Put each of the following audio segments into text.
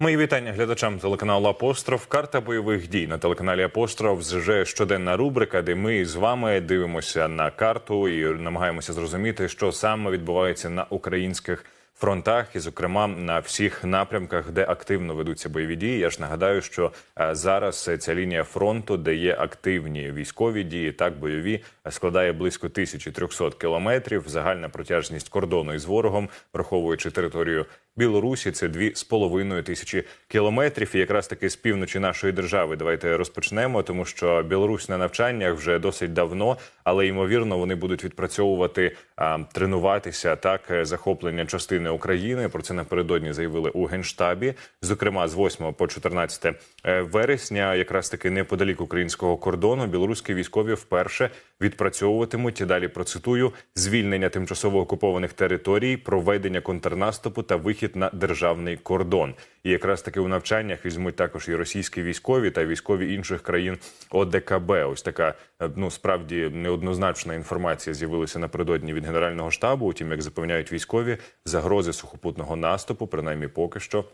Мої вітання глядачам телеканалу Апостров. Карта бойових дій на телеканалі Апостров. Вже щоденна рубрика, де ми з вами дивимося на карту і намагаємося зрозуміти, що саме відбувається на українських фронтах, і, зокрема, на всіх напрямках, де активно ведуться бойові дії. Я ж нагадаю, що е, зараз ця лінія фронту, де є активні військові дії, так бойові, складає близько 1300 кілометрів. Загальна протяжність кордону із ворогом, враховуючи територію Білорусі, це дві з половиною тисячі кілометрів. І якраз таки з півночі нашої держави. Давайте розпочнемо, тому що Білорусь на навчаннях вже досить давно, але ймовірно вони будуть відпрацьовувати а, тренуватися так е, захоплення частини України. Про це напередодні заявили у генштабі. Зокрема, з 8 по 14 е, вересня, якраз таки неподалік українського кордону, білоруські військові вперше відпрацьовуватимуть. І далі процитую звільнення тимчасово окупованих територій, проведення контрнаступу та вихід на державний кордон. І якраз таки у навчаннях візьмуть також і російські військові та військові інших країн ОДКБ. Ось така е, ну справді неоднозначна інформація з'явилася напередодні від генерального штабу. Утім, як запевняють військові, загрози сухопутного наступу, принаймні поки що,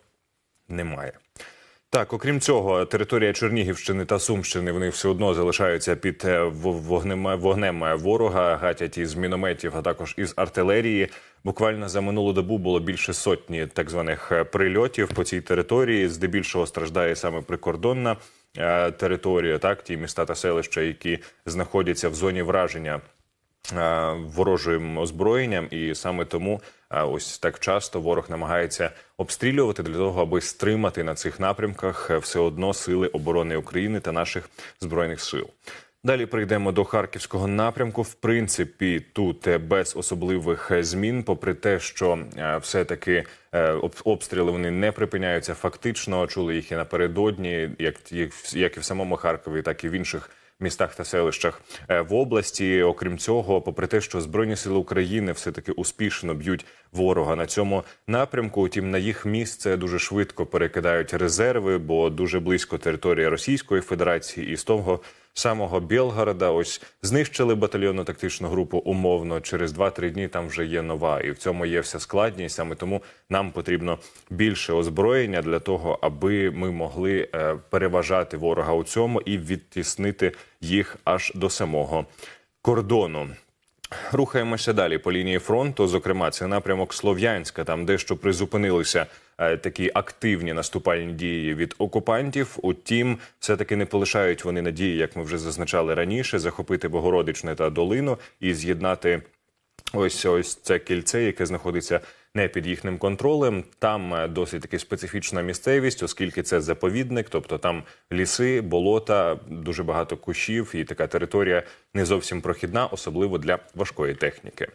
немає. Так, окрім цього, територія Чернігівщини та Сумщини вони все одно залишаються під е, вогнем, вогнем ворога, гатять із мінометів, а також із артилерії. Буквально за минулу добу було більше сотні так званих е, прильотів по цій території. Здебільшого страждає саме прикордонна е, територія, так ті міста та селища, які знаходяться в зоні враження ворожим озброєнням, і саме тому е, ось так часто ворог намагається обстрілювати для того, аби стримати на цих напрямках е, все одно сили оборони України та наших збройних сил. Далі прийдемо до харківського напрямку. В принципі, тут е, без особливих е, змін, попри те, що е, все-таки е, об- обстріли вони не припиняються. Фактично чули їх і напередодні, як, як і в самому Харкові, так і в інших містах та селищах е, в області. Окрім цього, попри те, що збройні сили України все таки успішно б'ють ворога на цьому напрямку. Утім, на їх місце дуже швидко перекидають резерви, бо дуже близько територія Російської Федерації і з того. Самого Білгорода ось знищили батальйонну тактичну групу умовно. Через 2-3 дні там вже є нова, і в цьому є вся складність. Саме тому нам потрібно більше озброєння для того, аби ми могли е, переважати ворога у цьому і відтіснити їх аж до самого кордону. Рухаємося далі по лінії фронту. Зокрема, це напрямок Слов'янська, там дещо призупинилися е, такі активні наступальні дії від окупантів. Утім, все таки не полишають вони надії, як ми вже зазначали раніше, захопити Богородичне та долину і з'єднати ось ось це кільце, яке знаходиться не під їхнім контролем. Там е, досить таки специфічна місцевість, оскільки це заповідник, тобто там ліси, болота, дуже багато кущів, і така територія не зовсім прохідна, особливо для важкої техніки.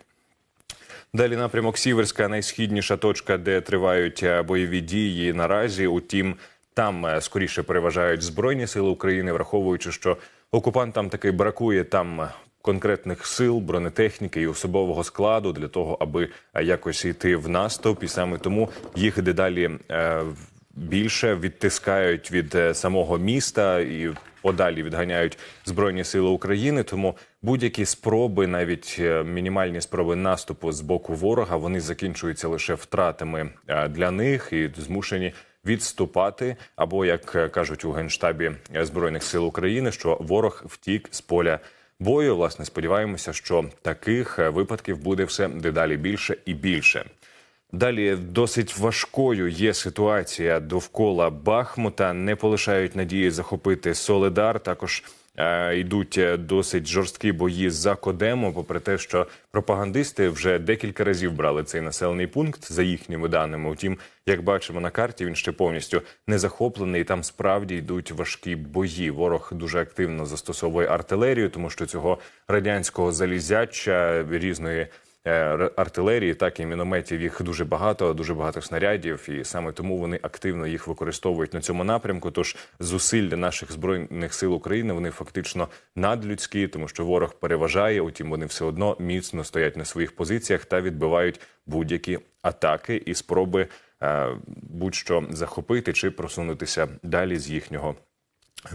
Далі напрямок Сіверська, найсхідніша точка, де тривають е, бойові дії наразі. Утім, там е, скоріше переважають збройні сили України, враховуючи, що окупантам таки бракує там. Конкретних сил, бронетехніки і особового складу для того, аби е, якось йти в наступ, і саме тому їх дедалі е, більше відтискають від е, самого міста і подалі відганяють збройні сили України. Тому будь-які спроби, навіть мінімальні спроби наступу з боку ворога, вони закінчуються лише втратами для них і змушені відступати. Або як кажуть у генштабі збройних сил України, що ворог втік з поля. Бою, власне, сподіваємося, що таких е, випадків буде все дедалі більше і більше. Далі досить важкою є ситуація довкола Бахмута. Не полишають надії захопити Соледар. Також е, йдуть е, досить жорсткі бої за Кодему, попри те, що пропагандисти вже декілька разів брали цей населений пункт за їхніми даними. Утім, як бачимо на карті, він ще повністю не захоплений. Там справді йдуть важкі бої. Ворог дуже активно застосовує артилерію, тому що цього радянського залізяча різної артилерії, так і мінометів їх дуже багато, дуже багато снарядів, і саме тому вони активно їх використовують на цьому напрямку. Тож зусилля наших збройних сил України вони фактично надлюдські, тому що ворог переважає. Утім, вони все одно міцно стоять на своїх позиціях та відбивають будь-які атаки і спроби е, будь-що захопити чи просунутися далі з їхнього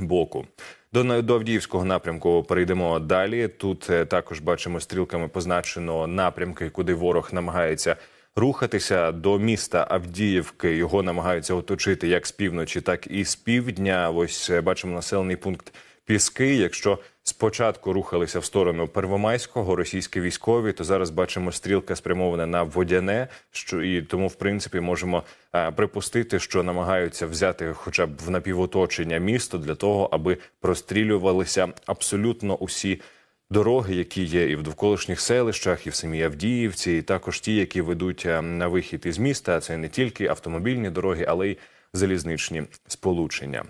боку. До, до Авдіївського напрямку перейдемо далі. Тут е, також бачимо стрілками позначено напрямки, куди ворог намагається рухатися до міста Авдіївки. Його намагаються оточити як з півночі, так і з півдня. Ось е, бачимо населений пункт Піски. Якщо спочатку рухалися в сторону Первомайського, російські військові, то зараз бачимо стрілка спрямована на водяне. Що і тому, в принципі, можемо е, припустити, що намагаються взяти, хоча б в напівоточення місто для того, аби прострілювалися абсолютно усі. Дороги, які є і в довколишніх селищах, і в самій Авдіївці, і також ті, які ведуть е, на вихід із міста. Це не тільки автомобільні дороги, але й залізничні сполучення.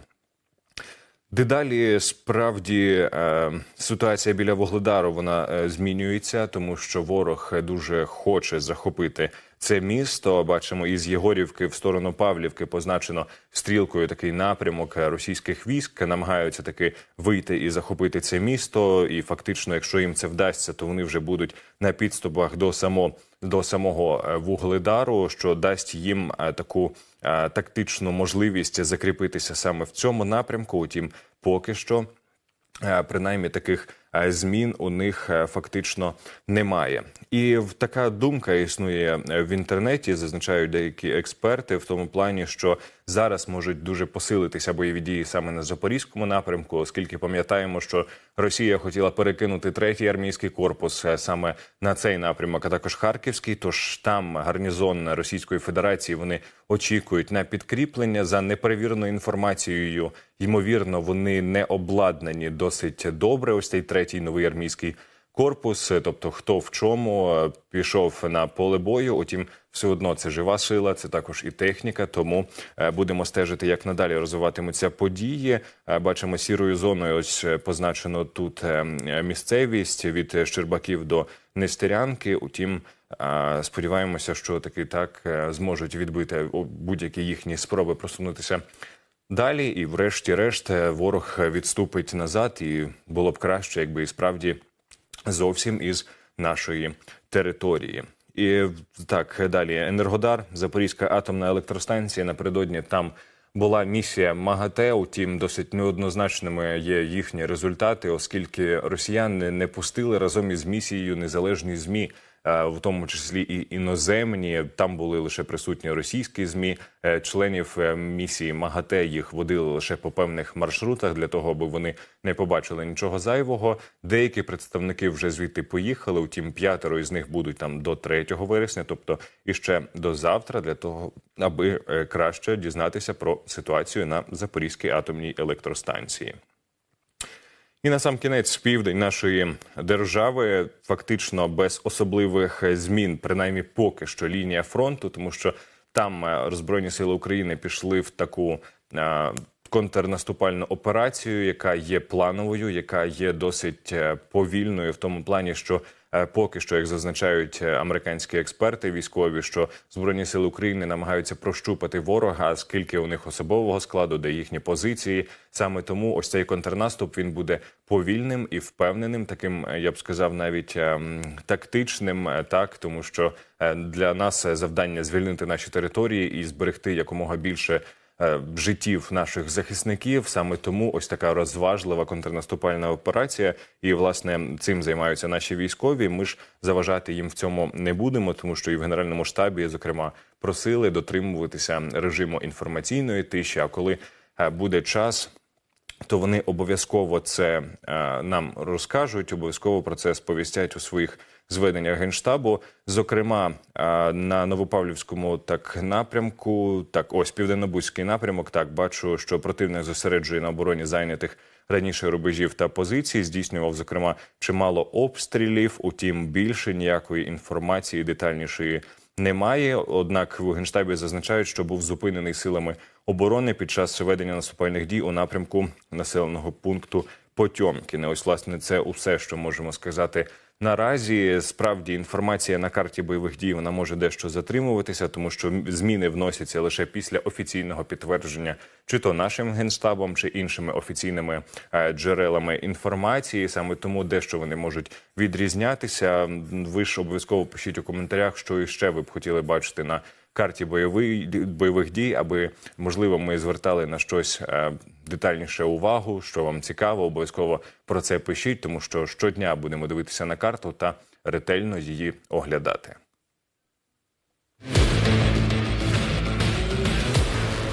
Дедалі справді е, ситуація біля Вугледару вона е, змінюється, тому що ворог дуже хоче захопити це місто. Бачимо із Єгорівки в сторону Павлівки позначено стрілкою такий напрямок російських військ. Намагаються таки вийти і захопити це місто. І фактично, якщо їм це вдасться, то вони вже будуть на підступах до само до самого е, Вугледару, що дасть їм е, таку е, тактичну можливість закріпитися саме в цьому напрямку. Утім, поки що. Принаймні таких змін у них е, фактично немає, і така думка існує е, в інтернеті. Зазначають деякі експерти в тому плані, що зараз можуть дуже посилитися бойові дії саме на запорізькому напрямку, оскільки пам'ятаємо, що Росія хотіла перекинути третій армійський корпус е, саме на цей напрямок, а також Харківський. Тож там гарнізон Російської Федерації вони очікують на підкріплення за неперевіреною інформацією. Ймовірно, вони не обладнані досить добре. Ось цей третій новий армійський корпус. Тобто, хто в чому е, пішов на поле бою. Утім, все одно це жива сила, це також і техніка. Тому е, будемо стежити, як надалі розвиватимуться події. Е, Бачимо сірою зоною. Ось позначено тут місцевість від Щербаків до Нестерянки. Утім. Сподіваємося, що таки так зможуть відбити будь-які їхні спроби просунутися далі, і, врешті-решт, е, ворог відступить назад, і було б краще, якби і справді зовсім із нашої території. І так далі. Енергодар, Запорізька атомна електростанція. Напередодні там була місія МАГАТЕ. Утім, досить неоднозначними є їхні результати, оскільки росіяни не пустили разом із місією незалежні змі. Е, В тому числі і іноземні там були лише присутні російські змі. Е, Членів е, місії МАГАТЕ їх водили лише по певних маршрутах для того, аби вони не побачили нічого зайвого. Деякі представники вже звідти поїхали. Утім, п'ятеро із них будуть там до 3 вересня, тобто іще до завтра, для того, аби краще дізнатися про ситуацію на Запорізькій атомній електростанції. І на сам кінець південь нашої держави фактично без особливих змін, принаймні поки що лінія фронту, тому що там розбройні Збройні сили України пішли в таку е, контрнаступальну операцію, яка є плановою, яка є досить е, повільною в тому плані, що е, поки що, як зазначають е, американські експерти військові, що збройні сили України намагаються прощупати ворога, скільки у них особового складу, де їхні позиції. Саме тому ось цей контрнаступ він буде повільним і впевненим, таким я б сказав, навіть тактичним, так тому що для нас завдання звільнити наші території і зберегти якомога більше життів наших захисників. Саме тому ось така розважлива контрнаступальна операція. І власне цим займаються наші військові. Ми ж заважати їм в цьому не будемо, тому що і в генеральному штабі, зокрема, просили дотримуватися режиму інформаційної тиші. А коли е, буде час. То вони обов'язково це е, нам розкажуть, обов'язково про це сповістять у своїх зведеннях генштабу. Зокрема, на Новопавлівському так напрямку, так ось південнобузький напрямок. Так бачу, що противник зосереджує на обороні зайнятих раніше рубежів та позицій. Здійснював зокрема чимало обстрілів. Утім, більше ніякої інформації детальнішої немає. Однак в генштабі зазначають, що був зупинений силами оборони під час ведення наступальних дій у напрямку населеного пункту Потьомкіне. Ось власне це усе, що можемо сказати. Наразі справді інформація на карті бойових дій вона може дещо затримуватися, тому що зміни вносяться лише після офіційного підтвердження, чи то нашим генштабом, чи іншими офіційними е, джерелами інформації. Саме тому дещо вони можуть відрізнятися. Ви ж обов'язково пишіть у коментарях, що іще ви б хотіли бачити на карті бойовий, бойових дій, аби можливо ми звертали на щось е, детальніше увагу, що вам цікаво. Обов'язково про це пишіть, тому що щодня будемо дивитися на карту та ретельно її оглядати.